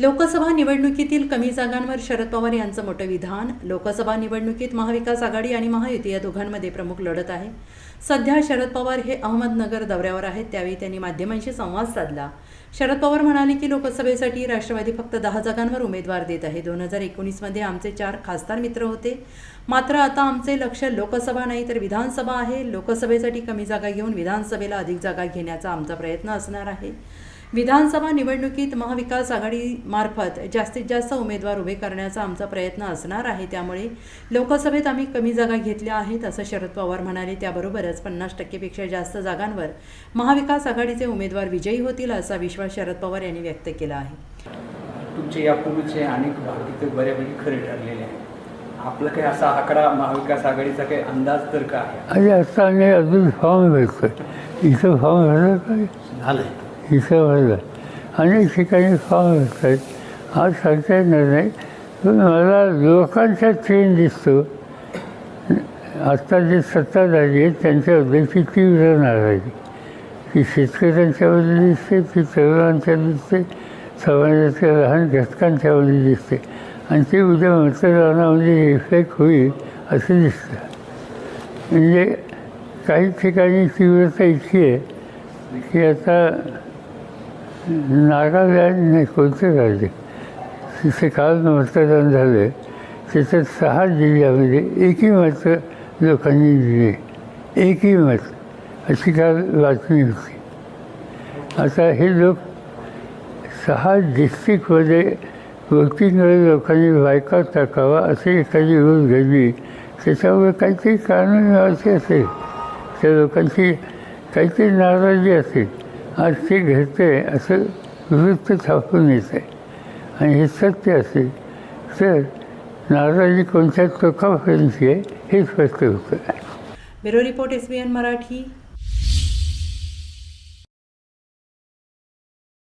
लोकसभा निवडणुकीतील कमी जागांवर शरद पवार यांचं मोठं विधान. लोकसभा निवडणुकीत महाविकास आघाडी आणि महायुती या दोघांमध्ये प्रमुख लढत आहे. सध्या शरद पवार हे अहमदनगर दौऱ्यावर आहेत त्यावेळी त्यांनी माध्यमांशी संवाद साधला. शरद पवार म्हणाले की लोकसभेसाठी राष्ट्रवादी फक्त दहा जागांवर उमेदवार देत आहे. दोन हजार एकोणीसमध्ये आमचे चार खासदार मित्र होते. मात्र आता आमचे लक्ष लोकसभा नाही तर विधानसभा आहे. लोकसभेसाठी कमी जागा घेऊन विधानसभेला अधिक जागा घेण्याचा आमचा प्रयत्न असणार आहे. विधानसभा निवडणुकीत महाविकास आघाडीमार्फत जास्तीत जास्त उमेदवार उभे करण्याचा आमचा प्रयत्न असणार आहे. त्यामुळे लोकसभेत आम्ही कमी जागा घेतल्या आहेत असं शरद पवार म्हणाले. त्याबरोबरच पन्नास टक्केपेक्षा जास्त जागांवर महाविकास आघाडीचे उमेदवार विजयी होतील असा विश्वास शरद पवार यांनी व्यक्त केला आहे. तुमचे यापूर्वीचे अनेक भाकीते बऱ्यापैकी खरे ठरलेले आहे आपलं काही असा आकडा महाविकास आघाडीचा काही अंदाज तर का आहे? आणि असं आम्ही अजून फॉर्म भरतोय इथं फॉर्म भरलं काय? झालंय. इथं व्हायला अनेक ठिकाणी काम असतात आज सांगता येणार नाही. पण मला लोकांचा ट्रेंड दिसतो. आत्ता जे सत्ताधारी आहेत त्यांच्याबद्दलची तीव्र नाराजी. ती शेतकऱ्यांच्यामध्ये दिसते ती तरुणांच्या दिसते समाजातल्या लहान घटकांच्यामध्ये दिसते. आणि ती उद्या मतदानामध्ये इफेक्ट होईल असं दिसतं. म्हणजे काही ठिकाणी तीव्रता इतकी आहे की आता नागालँड नाही कोणतं राज्य? तिथे काल मतदान झालं. त्याच्यात सहा जिल्ह्यामध्ये एकही मत लोकांनी दिले एकही मत. अशी काल बातमी होती. आता हे लोक सहा डिस्ट्रिक्टमध्ये वोटिंगमध्ये लोकांनी बायका टाकावा असे एखादी रूल घडली. त्याच्यामुळे काहीतरी कारण असे असेल. त्या लोकांची काहीतरी नाराजी असेल. आज ते घडते असं वृत्त छापून येते. आहे आणि हे सत्य असेल तर नाराजी कोणत्या टोकापर्यंतची आहे हे स्पष्ट होतं. Bureau report S B N Marathi.